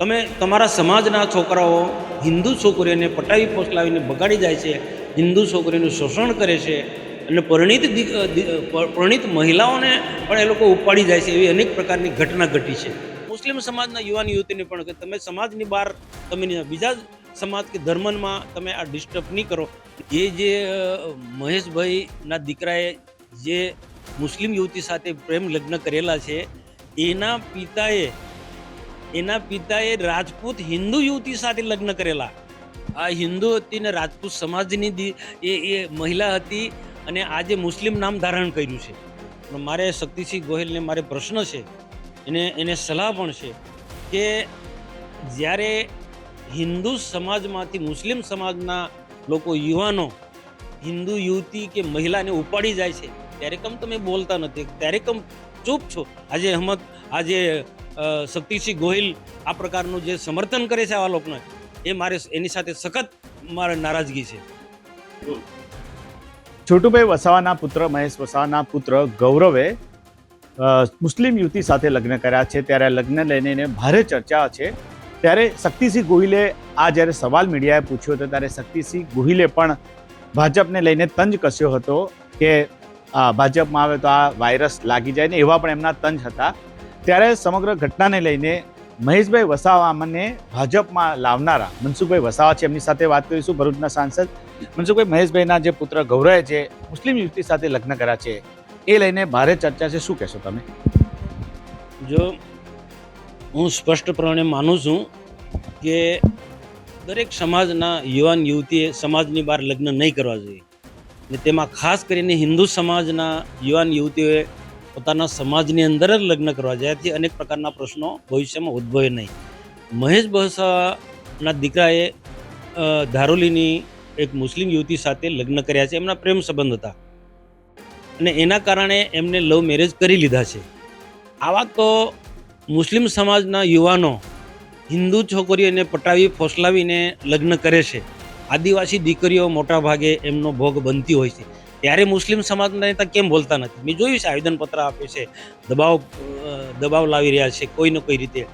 તમે તમારા સમાજના છોકરાઓ હિન્દુ છોકરીઓને પટાવી પોસલાવીને બગાડી જાય છે, હિન્દુ છોકરીઓનું શોષણ કરે છે, અને પરિણીત પરિણીત મહિલાઓને પણ એ લોકો ઉપાડી જાય છે એવી અનેક પ્રકારની ઘટના ઘટી છે. મુસ્લિમ સમાજના યુવાન યુવતીને પણ કે તમે સમાજની બહાર, તમે બીજા સમાજ કે ધર્મમાં તમે આ ડિસ્ટર્બ નહીં કરો. એ જે મહેશભાઈના દીકરાએ જે મુસ્લિમ યુવતી સાથે પ્રેમ લગ્ન કરેલા છે, એના પિતાએ એના પિતાએ રાજપૂત હિન્દુ યુવતી સાથે લગ્ન કરેલા. આ હિન્દુ હતી ને રાજપૂત સમાજની એ એ મહિલા હતી અને આજે મુસ્લિમ નામ ધારણ કર્યું છે. મારે શક્તિસિંહ ગોહિલને મારે પ્રશ્ન છે, એને એને સલાહ પણ છે કે જ્યારે હિન્દુ સમાજમાંથી, મુસ્લિમ સમાજના લોકો, યુવાનો હિન્દુ યુવતી કે મહિલાને ઉપાડી જાય છે, ત્યારે કમ તમે બોલતા નથી. ત્યારે કમ ચૂપ છો. આજે અહમદ આજે શક્તિસિંહ ગોહિલ આ પ્રકારનું જે સમર્થન કરે છે આવા લોકોને, એ મારે એની સાથે સખત મારે નારાજગી છે. છોટુભાઈ વસાવાના પુત્ર, મહેશ વસાવાના પુત્ર ગૌરવે મુસ્લિમ યુવતી સાથે લગ્ન કર્યા છે. ત્યારે લગ્ન લઈને એને ભારે ચર્ચા છે. ત્યારે શક્તિસિંહ ગોહિલે આ જ્યારે સવાલ મીડિયાએ પૂછ્યો હતો, ત્યારે શક્તિસિંહ ગોહિલે પણ ભાજપને લઈને તંજ કસ્યો હતો કે ભાજપમાં આવે તો આ વાયરસ લાગી જાય ને એવા પણ એમના તંજ હતા. ત્યારે સમગ્ર ઘટનાને લઈને મહેશભાઈ વસાવાને ભાજપમાં લાવનારા, મનસુખભાઈ વસાવા છે, એમની સાથે વાત કરીશું ભરૂચના સાંસદ. મનસુખભાઈ, મહેશભાઈના જે પુત્ર ગૌરવે છે, મુસ્લિમ યુવતી સાથે લગ્ન કર્યા છે, એ લઈને ભારે ચર્ચા છે. શું કહેશો તમે? જો હું સ્પષ્ટપણે માનું છું કે દરેક સમાજના યુવાન યુવતીએ સમાજની બહાર લગ્ન નહીં કરવા જોઈએ. તેમાં ખાસ કરીને હિન્દુ સમાજના યુવાન યુવતીઓએ પોતાના સમાજની અંદર જ લગ્ન કરવા જેથી અનેક પ્રકારના પ્રશ્નો ભવિષ્યમાં ઉદ્ભવે નહીં. મહેશ બહસાના દીકરાએ ધારોલીની એક મુસ્લિમ યુવતી સાથે લગ્ન કર્યા છે. એમના પ્રેમ સંબંધ હતા. અને એના કારણે એમને લવ મેરેજ કરી લીધા છે. આવા તો મુસ્લિમ સમાજના યુવાનો હિન્દુ છોકરીઓને પટાવી, ફોસલાવીને લગ્ન કરે છે. આદિવાસી દીકરીઓ મોટા ભાગે એમનો ભોગ બનતી હોય છે. ત્યારે મુસ્લિમ સમાજના નેતા કેમ બોલતા નથી? મેં જોયું છે, આવેદનપત્ર આપે છે, દબાવ દબાવ લાવી રહ્યા છે, કોઈ ને કોઈ રીતે.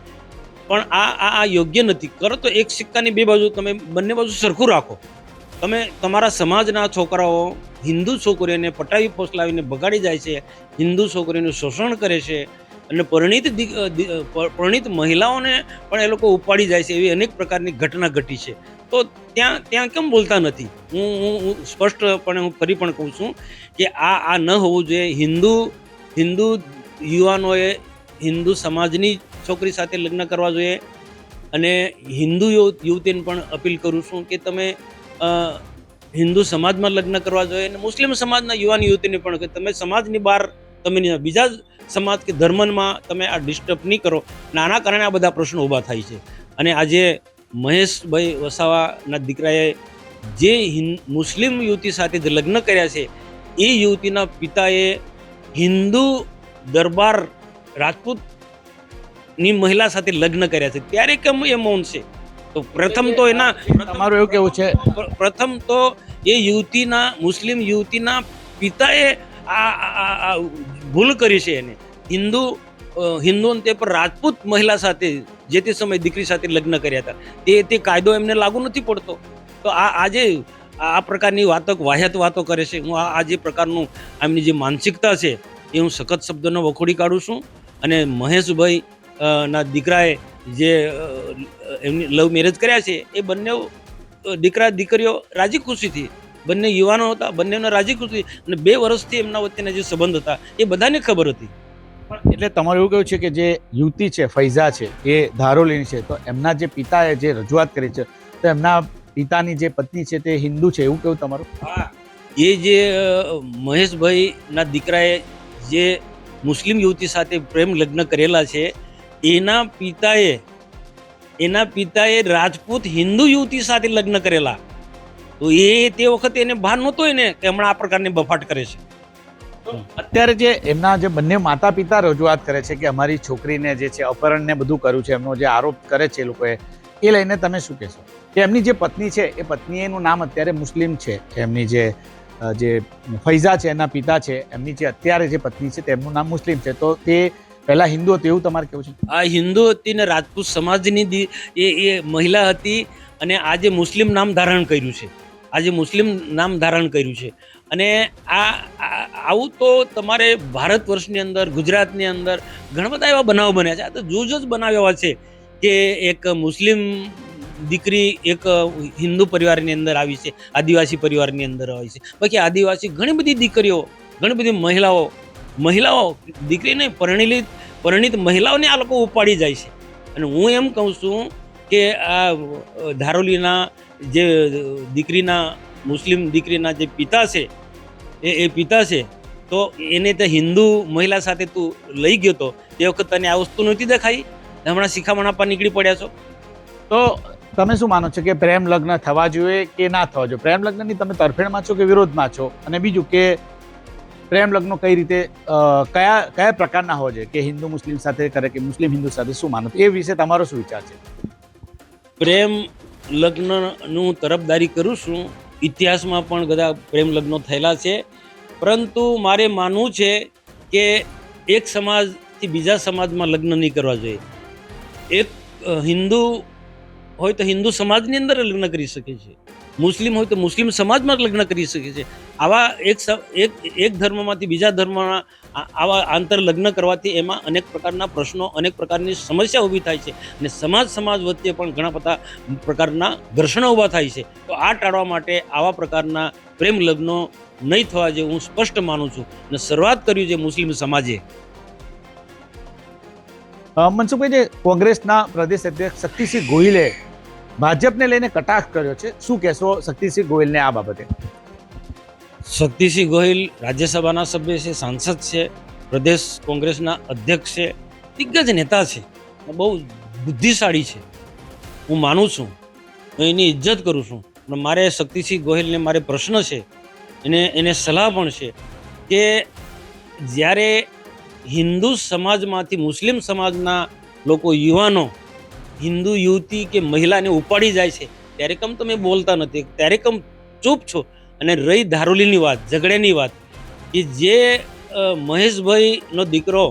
પણ આ આ યોગ્ય નથી. કરો તો એક સિક્કાની બે બાજુ, તમે બંને બાજુ સરખું રાખો. તમે તમારા સમાજના છોકરાઓ હિન્દુ છોકરીઓને પટાવી ફોસલાવીને બગાડી જાય છે, હિન્દુ છોકરીઓનું શોષણ કરે છે, અને પરિણીત પરિણીત મહિલાઓને પણ એ લોકો ઉપાડી જાય છે, એવી અનેક પ્રકારની ઘટના ઘટી છે. તો ત્યાં ત્યાં કેમ બોલતા નથી? હું હું સ્પષ્ટપણે હું ફરી પણ કહું છું કે આ આ ન હોવું જોઈએ. હિન્દુ હિન્દુ યુવાનોએ હિન્દુ સમાજની છોકરી સાથે લગ્ન કરવા જોઈએ અને હિન્દુ યુવતીને પણ અપીલ કરું છું કે તમે હિન્દુ સમાજમાં લગ્ન કરવા જોઈએ અને મુસ્લિમ સમાજના યુવાન યુવતીને પણ કે તમે સમાજની બહાર, તમે બીજા સમાજ કે ધર્મમાં તમે આ ડિસ્ટર્બ નહીં કરો. નાના કારણે આ બધા પ્રશ્નો ઊભા થાય છે. અને આજે મહેશભાઈ વસાવાના દીકરાએ જે હિન્દ મુસ્લિમ યુવતી સાથે જે લગ્ન કર્યા છે એ યુવતીના પિતાએ હિન્દુ દરબાર રાજપૂતની મહિલા સાથે લગ્ન કર્યા છે. ત્યારે કેમ એ મૌન છે? તો પ્રથમ તો એના તમારું એવું કેવું છે? પ્રથમ તો એ યુવતીના મુસ્લિમ યુવતીના પિતાએ આ ભૂલ કરી છે એને. હિન્દુ અ, હિન્દુ અને તે પર રાજપૂત મહિલા સાથે જે તે સમયે દીકરી સાથે લગ્ન કર્યા હતા તે તે કાયદો એમને લાગુ નથી પડતો. તો આ આજે આ પ્રકારની વાતો વાહ્યાત વાતો કરે છે હું આ જે પ્રકારનું એમની જે માનસિકતા છે એ હું સખત શબ્દોને વખોડી કાઢું છું. અને મહેશભાઈ ના દીકરાએ જે એમની લવ મેરેજ કર્યા છે એ બંને દીકરા દીકરીઓ રાજી ખુશીથી બંને યુવાનો હતા બંનેનો રાજી ખુશી અને બે વર્ષથી એમના વચ્ચેના જે સંબંધ હતા એ બધાને ખબર હતી. એટલે તમારું એવું કેવું છે કે જે યુવતી છે, ફૈઝા છે, એ ધારોલીની છે, તો એમના જે પિતાએ જે રજૂઆત કરી છે, તો એમના પિતાની જે પત્ની છે તે હિન્દુ છે, એવું કેવું તમારું? હા, એ જે મહેશભાઈના દીકરાએ જે મુસ્લિમ યુવતી સાથે પ્રેમ લગ્ન કરેલા છે, એના પિતાએ એના પિતાએ રાજપૂત હિન્દુ યુવતી સાથે લગ્ન કરેલા. તો એ તે વખતે એને ભાન નહોતો એને કે હમણાં આ પ્રકારની બફાટ કરે છે. અત્યારે જે એમના જે બંને માતા પિતા રજૂઆત કરે છે કે અમારી છોકરીને જે છે અપહરણ ને બધું કર્યું છે, એમનો જે આરોપ કરે છે એ લોકોએ, એ લઈને તમે શું કહેશો? કે એમની જે પત્ની છે, એ પત્નીનું નામ અત્યારે મુસ્લિમ છે. એમની જે જે ફૈઝા છે, એના પિતા છે, એમની જે અત્યારે જે પત્ની છે, તેમનું નામ મુસ્લિમ છે. તો તે પહેલા હિન્દુ હતી એવું તમારે કેવું છે? આ હિન્દુ હતી ને રાજપૂત સમાજની એ એ મહિલા હતી અને આજે મુસ્લિમ નામ ધારણ કર્યું છે. આજે મુસ્લિમ નામ ધારણ કર્યું છે. અને આ આવું તો તમારે ભારત વર્ષની અંદર, ગુજરાતની અંદર ઘણા બધા એવા બનાવ બન્યા છે. આ તો જૂજ જ બનાવ એવા છે કે એક મુસ્લિમ દીકરી એક હિન્દુ પરિવારની અંદર આવી છે, આદિવાસી પરિવારની અંદર આવી છે. બાકી આદિવાસી ઘણી બધી દીકરીઓ, ઘણી બધી મહિલાઓ મહિલાઓ, દીકરીને પરણેલી પરિણિત મહિલાઓને આ લોકો ઉપાડી જાય છે. અને હું એમ કહું છું કે આ ધારોલીના જે દીકરીના, મુસ્લિમ દીકરીના જે પિતા છે, એ એ પિતા છે, તો એને તે હિન્દુ મહિલા સાથે તું લઈ ગયો તો તે વખત તને આ વસ્તુ નહોતી દેખાઈ? હમણાં શિખામણ આપવા નીકળી પડ્યા છો? તો તમે શું માનો છો કે પ્રેમ લગ્ન થવા જોઈએ કે ના થવા જોઈએ? પ્રેમ લગ્નની તમે તરફેણમાં છો કે વિરોધમાં છો? અને બીજું કે પ્રેમ લગ્નો કઈ રીતે કયા કયા પ્રકારના હોવા જોઈએ? કે હિન્દુ મુસ્લિમ સાથે કરે કે મુસ્લિમ હિન્દુ સાથે? શું માનો એ વિશે તમારો શું વિચાર છે? પ્રેમ લગ્નનું તરફદારી કરું છું. ઇતિહાસમાં પણ બધા પ્રેમ લગ્નો થયેલા છે. પરંતુ મારે માનવું છે કે એક સમાજથી બીજા સમાજમાં લગ્ન નહીં કરવા જોઈએ. એક હિન્દુ હોય તો હિન્દુ સમાજની અંદર લગ્ન કરી શકે છે. મુસ્લિમ હોય તો મુસ્લિમ સમાજમાં લગ્ન કરી શકે છે. આવા એક એક એક ધર્મમાંથી બીજા ધર્મના આ- આવા આંતર લગ્ન કરવાથી એમાં અનેક પ્રકારના પ્રશ્નો, અનેક પ્રકારની સમસ્યા ઊભી થાય છે અને સમાજ સમાજ વચ્ચે પણ ઘણા બધા પ્રકારના ઘર્ષણો ઊભા થાય છે. તો આ ટાળવા માટે આવા પ્રકારના પ્રેમ લગ્નો નહીં થવા જે હું સ્પષ્ટ માનું છું અને શરૂઆત કર્યું છે મુસ્લિમ સમાજે. મનસુખભાઈ જે કોંગ્રેસના પ્રદેશ અધ્યક્ષ શક્તિસિંહ ગોહિલે ભાજપને લઈને કટાક્ષ કર્યો છે. શું કહેશો શક્તિસિંહ ગોહિલને આ બાબતે? શક્તિસિંહ ગોહિલ રાજ્યસભાના સભ્ય છે, સાંસદ છે, પ્રદેશ કોંગ્રેસના અધ્યક્ષ છે દિગ્ગજ નેતા છે બહુ બુદ્ધિશાળી છે. હું માનું છું, હું એની ઇજ્જત કરું છું અને મારે શક્તિસિંહ ગોહિલને મારે પ્રશ્ન છે, એને એને સલાહ પણ છે કે જ્યારે હિન્દુ સમાજમાંથી મુસ્લિમ સમાજના લોકો યુવાનો હિન્દુ યુવતી કે મહિલાને ઉપાડી જાય છે ત્યારે કમ તમે બોલતા નથી ત્યારે કમ ચૂપ છો. અને રહી ધારોલીની વાત ઝઘડેની વાત કે જે મહેશભાઈનો દીકરો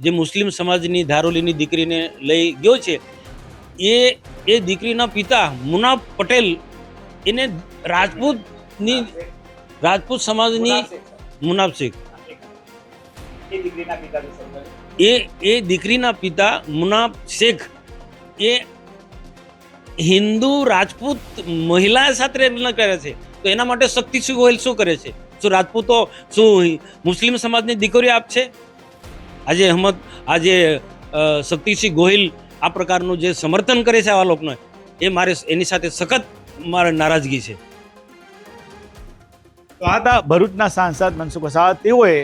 જે મુસ્લિમ સમાજની ધારોલીની દીકરીને લઈ ગયો છે એ એ દીકરીના પિતા મુના પટેલ એને રાજપૂતની રાજપૂત સમાજની મુનાફ શેખ એ એ દીકરીના પિતા મુનાફ શેખ એ હિન્દુ રાજપૂત મહિલા સાથે લગ્ન કરે છે, તો એના માટે શક્તિસિંહ ગોહિલ શું કરે છે? શું રાજપૂતો શું મુસ્લિમ સમાજની દીકરીઓ આપશે? આજે અહમદ, આજે શક્તિસિંહ ગોહિલ આ પ્રકારનું જે સમર્થન કરે છે આવા લોકોને, એ મારે એની સાથે સખત મારે નારાજગી છે. તો આ હતા ભરૂચના સાંસદ મનસુખ વસાવા. તેઓએ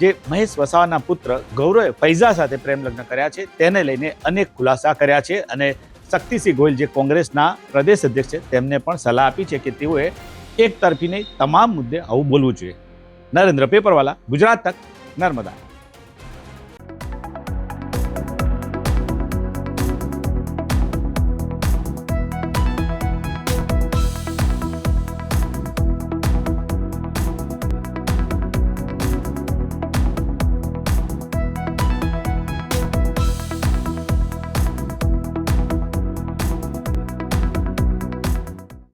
જે મહેશ વસાવાના પુત્ર ગૌરવે ફૈઝા સાથે પ્રેમ લગ્ન કર્યા છે, તેને લઈને અનેક ખુલાસા કર્યા છે અને શક્તિસિંહ ગોયલ, જે કોંગ્રેસના પ્રદેશ અધ્યક્ષ છે, તેમને પણ સલાહ આપી છે કે તેઓએ એક તરફી નહીં, તમામ મુદ્દે આવું બોલવું જોઈએ. નરેન્દ્ર, પેપરવાલા, ગુજરાત તક, નર્મદા.